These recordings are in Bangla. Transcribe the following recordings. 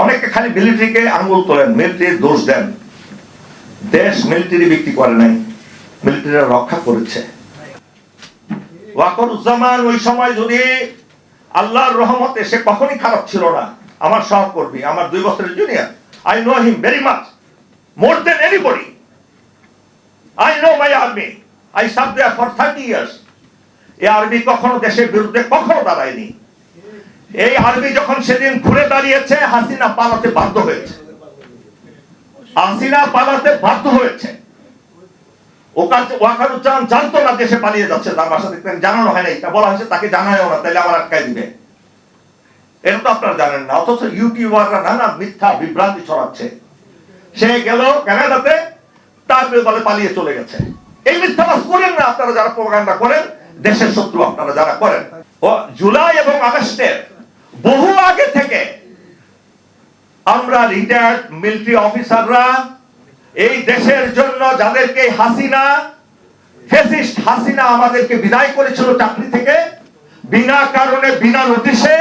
অনেকে খালি মিলিটারিকে আঙুল তোলেন মিলিটারি দোষ দেন। দেশ মিলিটারি বিক্রি করে নাই মিলিটারি রক্ষা করেছে। ওয়াকরুজ্জামান ওই সময় যদি আল্লাহর রহমতে সে কখনই খারাপ ছিল না, আমার সহকর্মী, আমার দুই বছরের junior I know him very much more then anybody I know my army I serve there for thirty years এই আর্মি কখনো দেশের বিরুদ্ধে কখনো দাঁড়ায়নি। এই আর্মি যখন সেদিন ঘুরে দাঁড়িয়েছে, হাসিনা পালাতে বাধ্য হয়েছে। হাসিনা পালাতে বাধ্য হয়েছে। জানতো না দেশে পালিয়ে যাচ্ছে, তার বাসা জানানো হয় নাই? বলা হয়েছে, তাকে তাহলে আবার আটকায় দিবে। এটা তো আপনারা জানেন না, অথচ ইউটিউবাররা নানা মিথ্যা বিভ্রান্তি ছড়াচ্ছে। সে গেল কানাডাতে, তার বলে পালিয়ে চলে গেছে। এই মিথ্যাবাস করেন না, আপনারা যারা প্রোপাগান্ডা করেন, দেশের শত্রু আপনারা যারা করেন। ও, জুলাই এবং আগস্টের বহু আগে থেকে আমরা রিটায়ার্ড মিলিটারি অফিসাররা এই দেশের জন্য যাদেরকে হাসিনা ফেসিস্ট হাসিনা আমাদেরকে বিদায় করেছিল চাকরি থেকে, বিনা কারণে, বিনা নোটিশে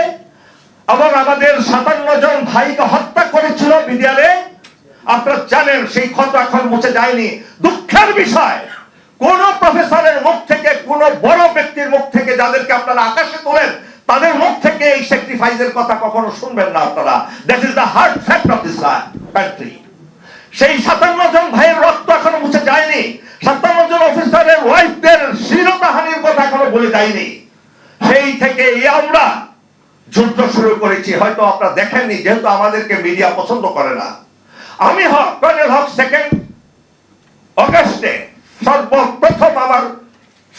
এবং আমাদের সাতান্ন জন ভাইকে হত্যা করেছিল বিডিআরে। আপনারা জানেন সেই ক্ষত এখন মুছে যায়নি। দুঃখের বিষয়, কোন প্রফেসরের মুখ থেকে, কোন বড় ব্যক্তির মুখ থেকে যাদেরকে আপনারা আকাশে তোলেন তাদের মুখ থেকে এই স্যাক্রিফাইসের কথা কখনো শুনবেন না আপনারা। That is the hard fact of this country সেই সাতান্ন জন ভাইয়ের রক্ত এখনও মুছে যায়নি। সাতান্ন জন অফিসারের ওয়াইফদের শিরতাহানির কথা এখনও বলে যায়নি। সেই থেকে আমরা যুদ্ধ শুরু করেছি। হয়তো আপনারা দেখেননি, যেহেতু আমাদেরকে মিডিয়া পছন্দ করে না। আমি হক, কর্নেল হক সেকেন্ড অগস্টে সর্বপ্রথম আমার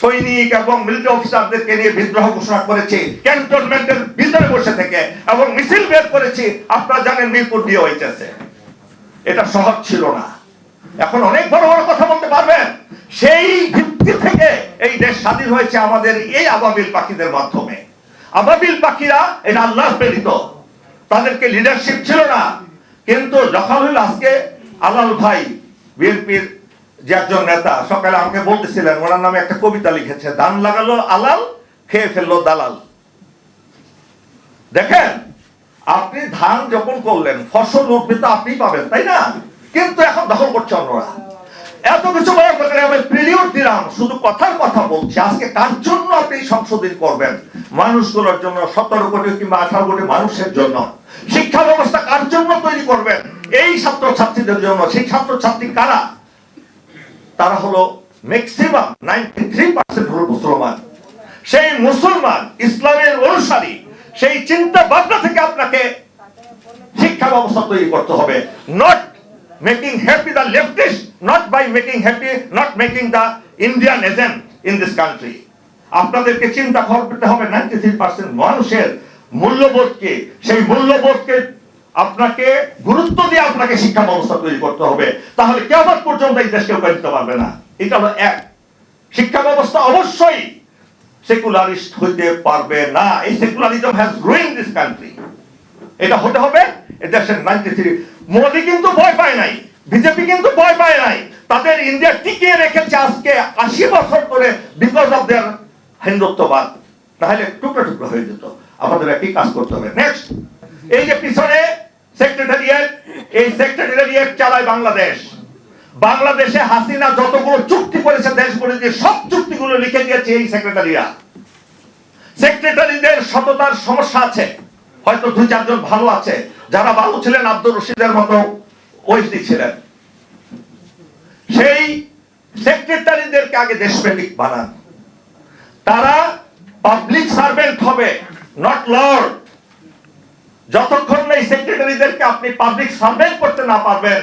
সৈনিক এবং মিলিটারি অফিসারদেরকে নিয়ে বিদ্রোহ ঘোষণা করেছি। ক্যান্টনমেন্টের ভিতরে বসে থেকে এবং মিছিল বের করেছি। আপনারা জানেন মিরপুর দিয়ে হইতেছে এটা সহজ ছিল না। এখন অনেক বড় বড় কথা বলতে পারবেন। সেই ভিত্তি থেকে এই দেশ স্বাধীন হয়েছে আমাদের এই আবাবিল পাখিদের মাধ্যমে। আবাবিল পাখিরা, এটা আল্লাহ প্রেরিত। তাদেরকে লিডারশিপ ছিল না। কিন্তু যখন হইল আজকে আলাল ভাই, বিএনপির যে একজন নেতা সকালে আমাকে বলতেছিলেন, ওনার নামে একটা কবিতা লিখেছে, ধান লাগালো আলাল, খেয়ে ফেলল দালাল। দেখেন, আপনি ধান যখন করলেন, ফসল উঠবে তো আপনি পাবেন, তাই না? কিন্তু এখন দখল করছে অন্যরা। এত কিছু বলার আমি প্রিলিউড দিলাম, শুধু কথার কথা বলছি। আজকে কার জন্য আপনি সংশোধন করবেন? মানুষগুলোর জন্য, সতেরো কোটি কিংবা আঠারো কোটি মানুষের জন্য। শিক্ষা ব্যবস্থা কার জন্য তৈরি করবেন? এই ছাত্র ছাত্রীদের জন্য। সেই ছাত্র ছাত্রী কারা? তারা হলো ম্যাক্সিমাম নাইনটি থ্রি পার্সেন্ট হলো মুসলমান। সেই মুসলমান ইসলামের অনুসারী, সেই চিন্তা ভাবনা থেকে আপনাকে শিক্ষা ব্যবস্থা তৈরি করতে হবে। Not making happy the leftist not by making happy not making the Indian agent in this country আপনাদেরকে চিন্তা করতে হবে নাইনটি থ্রি পার্সেন্ট মানুষের মূল্যবোধকে, সেই মূল্যবোধকে আপনাকে গুরুত্ব দিয়ে আপনাকে শিক্ষা ব্যবস্থা তৈরি করতে হবে। তাহলে কেমন পর্যন্ত এই দেশকে উপায় দিতে পারবে না। এটা হলো এক। শিক্ষা ব্যবস্থা অবশ্যই সেকুলারিস্ট হইতে পারবে না। এই secularism has ruin this country এটা হতে হবে দেশের নাইনটি থ্রি। মোদি কিন্তু ভয় পায় নাই, বিজেপি কিন্তু ভয় পায় নাই। তাদের ইন্ডিয়া টিকিয়ে রেখেছে আজকে আশি বছর ধরে বিকজ অফ দেয়ার হিন্দুত্ববাদ। তাহলে টুকরো টুকরো হয়ে যেত। আমাদের একই কাজ করতে হবে? নেক্সট এই যে পিছনে সেক্রেটারিয়েট এই সেক্রেটারিয়েট চালায় বাংলাদেশ। বাংলাদেশে হাসিনা যতগুলো চুক্তি করেছে দেশগুলো যে সব চুক্তিগুলো লিখে দিয়েছে এই সেক্রেটারিরা সেক্রেটারিদের সততার সমস্যা আছে। হয়তো দুই, চারজন ভালো আছে। যারা ভালো ছিলেন আব্দুর রশিদের মতো ওইসি ছিলেন। সেই সেক্রেটারিদেরকে আগে দেশপ্রেমিক বানান। তারা পাবলিক সার্ভেন্ট হবে নট লর্ড যতক্ষণ এই সেক্রেটারিদেরকে আপনি পাবলিক সার্ভেন্ট করতে না পারবেন,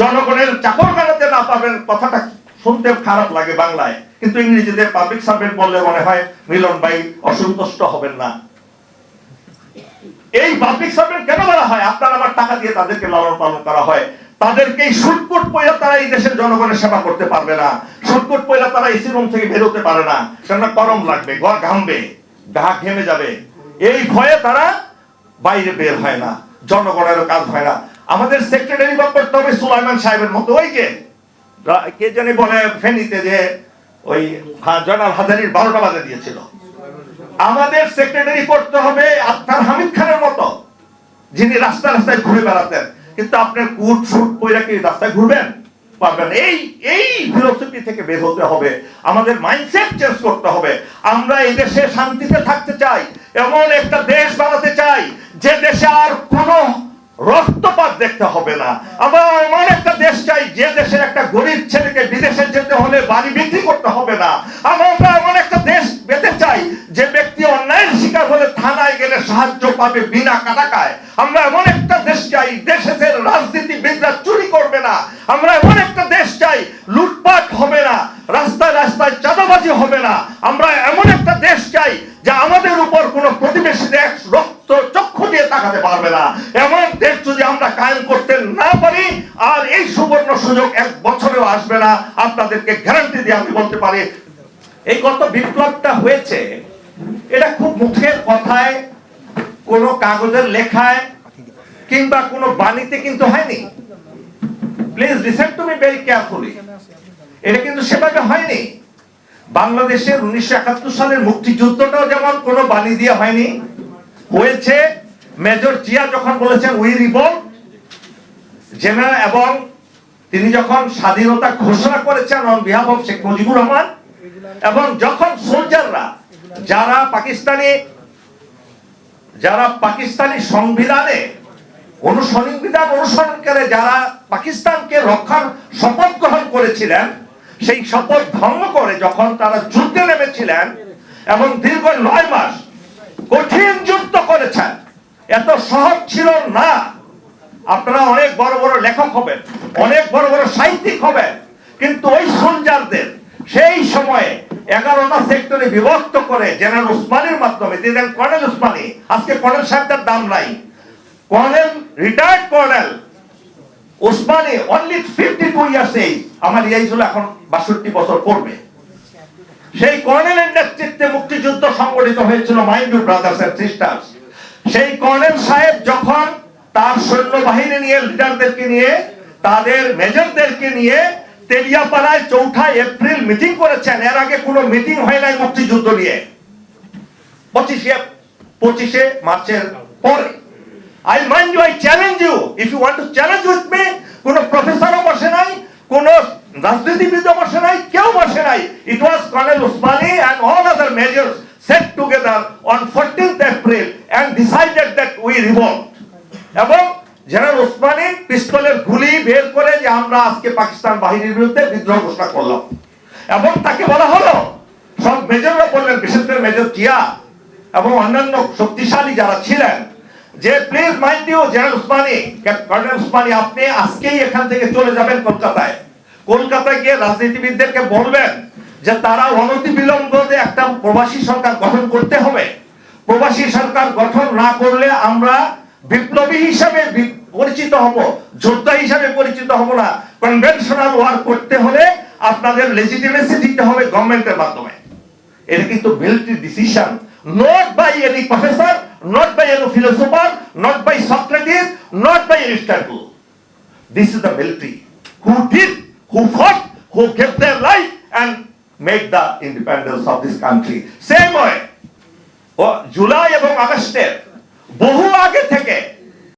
জনগণের চাকর বানাতে না পারবেন, কথাটা শুনতে খারাপ লাগে বাংলায়। কিন্তু ইংরেজিতে পাবলিক সার্ভেন্ট বললে মনে হয় মিলন ভাই অসন্তুষ্ট হবেন না। এই পাবলিক সার্ভেন্ট কেন বলা হয়? আপনার আমার টাকা দিয়ে তাদেরকে লালন পালন করা হয়। তাদেরকে এই সুটকুট পয়লা তারা এই দেশের জনগণের সেবা করতে পারবে না। সুটকুট পয়লা তারা এসি রুম থেকে বেরোতে পারে না। কেননা গরম লাগবে ঘর ঘামবে, গা ঘেমে যাবে। এই ভয়ে তারা বাইরে বের হয় না জনগণের কাজ হয় না। আমাদের সেক্রেটারি বা করতে হবে সুলাইমান সাহেবের মতো, ওই রা- কে জানি বলে ফেনীতে যে ওই জয়নাল হাজারির বারোটা বাজে দিয়েছিল। আমাদের সেক্রেটারি করতে হবে আক্তার হামিদ খানের মতো, যিনি রাস্তা রাস্তায় ঘুরে বেড়াতেন। কিন্তু আপনার কুট সুট পয়রা কি রাস্তায় ঘুরবেন? পারবেন এই এই ফিলোসফি থেকে বের হতে হবে। আমাদের মাইন্ডসেট চেঞ্জ করতে হবে। আমরা এই দেশে শান্তিতে থাকতে চাই। এমন একটা দেশ বানাতে চাই যে দেশে আর কোনো রক্তপাত দেখতে হবে না। আমরা এমন একটা দেশ চাই, যে দেশের একটা গরিব ছেলেকে বিদেশে যেতে হলে বাড়ি বিক্রি করতে হবে না। আমরা এমন একটা দেশ পেতে চাই, যে ব্যক্তি অন্যায়ের শিকার হলে থানায় গেলে সাহায্য পাবে বিনা কাটাকায়। আমরা এমন একটা দেশ চাই দেশের রাজনীতিবিদরা চুরি করবে না। আমরা এমন একটা দেশ চাই, লুটপাট হবে পারবে না। এমন দেশ যদি আমরা কায়েম করতে না পারি, আর এই সুবর্ণ সুযোগ এক বছরেও আসবে না, আপনাদেরকে গ্যারান্টি দিয়ে আমি বলতে পারি, এই গত বিপ্লবটা হয়েছে, এটা খুব মুখের কথায়, কোনো কাগজের লেখায়, কিংবা কোনো বাণীতে কিন্তু হয়নি। Please listen to me very carefully এটা কিন্তু সেভাবে হয়নি। বাংলাদেশের উনিশশো একাত্তর সালের মুক্তিযুদ্ধটাও যেমন কোনো বাণী দিয়ে হয়নি, হয়েছে মেজর জিয়া যখন বলেছেন উই রিবল জেনারেল এবং তিনি যখন স্বাধীনতা ঘোষণা করেছেন on behalf of Sheikh Mujibur Rahman, এবং যখন সোলজাররা যারা পাকিস্তানি যারা পাকিস্তানি সংবিধানে অনুসংবিধান অনুসরণ করে, যারা পাকিস্তানকে রক্ষার শপথ গ্রহণ করেছিলেন, সেই শপথ ভঙ্গ করে যখন তারা যুদ্ধে নেমেছিলেন এবং দীর্ঘ নয় মাস কঠিন যুদ্ধ করেছেন এত সহজ ছিল না। আপনারা অনেক বড় বড় লেখক হবেন, অনেক বড় বড় সাহিত্যিক হবেন, কিন্তু ওই সোলজারদের সেই সময়ে এগারোটা সেক্টরে বিভক্ত করে জেনারেল উসমানের মাধ্যমে দিলেন কর্নেল উসমানী, আজকে কর্নেল সাহেবদের দাম নাই। Colonel retired colonel Osmani only fifty two years এই আমার এই হলো এখন বাষট্টি বছর করবে সেই কর্নেলের নেতৃত্বে মুক্তিযুদ্ধ সংগঠিত হয়েছিল মাইন্ড ব্রাদার্স এন্ড সিস্টার্স সেই কর্নেল সাহেব যখন তার সৈন্যবাহিনী নিয়ে লিডারদেরকে নিয়ে, তাদের মেজরদেরকে নিয়ে তেলিয়াপাড়ায় চৌঠা এপ্রিল মিটিং করেছেন, এর আগে কোনো মিটিং হয় নাই মুক্তিযুদ্ধ নিয়ে। পঁচিশে পঁচিশে মার্চের পরে। I mind you I challenge you if you want to challenge with me কোনো প্রফেসরও বসে নাই, কোনো রাজনীতিবিদও বসে নাই, কেউ বসে নাই। It was colonel Osmani and all other majors set together on fourteenth April and decided that we revolt এবং জেনারেল উসমানি পিস্তলের গুলি বের করে যে আমরা আজকে পাকিস্তান বাহিনীর বিরুদ্ধে বিদ্রোহ ঘোষণা করলাম। এবং তাকে বলা হলো, সব মেজররা বললেন বিশেষ করে মেজর জিয়া এবং অন্যান্য শক্তিশালী যারা ছিলেন, যে please mind you general Osmani colonel Osmani আপনি আজকেই এখান থেকে চলে যাবেন কলকাতায়। কলকাতায় গিয়ে রাজনীতিবিদদেরকে বলবেন যে তারা অনতি বিলম্বে একটা প্রবাসী সরকার গঠন করতে হবে। প্রবাসী সরকার গঠন না করলে আমরা বিপ্লবী হিসাবে পরিচিত হব যোদ্ধা হিসাবে পরিচিত হব না। কনভেনশনাল ওয়ার করতে হলে আপনাদের লেজিটিমেসি দিতে হবে গভর্নমেন্টের মাধ্যমে। এটা কিন্তু military decision not by any professor not by any philosopher not by Socrates not by Aristotle This is the military who did, who fought, who gave their life and made the independence of this country. Same way, ও জুলাই এবং আগস্টের বহু আগে থেকে